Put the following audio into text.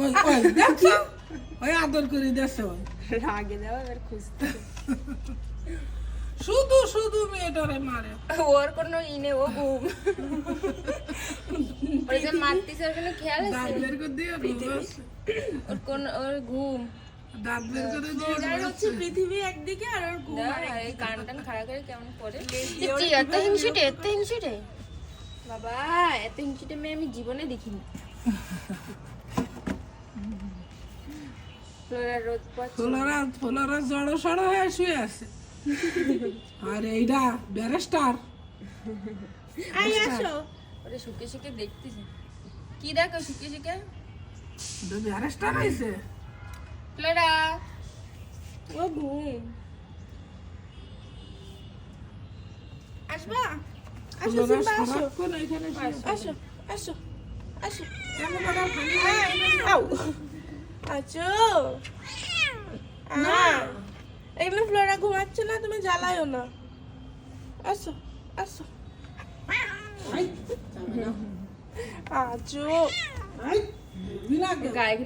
ওই ওই দেখছ ওই আদর করে দেখছে ওই রাগে দেওয়া এবার খুঁজতে শুধু শুধু মেয়েটারে মারে ওর কোনো ইনে ও ঘুম ওর যে মারতিছে ওর কোনো খেয়াল দাঁত আছে বের করে দিয়ে ওর কোন ওর ঘুম দাঁত বের করে দিয়ে ঘুমাস। পৃথিবী একদিকে আর ওর ঘুম দেখ, এই কান টান খাড়া করে কেমন করে এত হিংসুটে এত হিংসুটে বাবা এত হিংসুটে মেয়ে আমি জীবনে দেখিনি ফ্লোরা জড়ো সড়ো হয়ে শুয়ে আছে। আর এইটা ব্যারিস্টার। আই আসো। ওরে শুকে শুকে দেখতেছি কি দেখো শুকে শুকে? ব্যারিস্টার হয়েছে ফ্লোরা। ও ঘুম আসবা? আসো। আসো আসো। আছো না। এগুলো ফ্লোরা ঘুমাচ্ছে না তুমি জ্বালায়ও না। আসো আসো। আছো গায়ে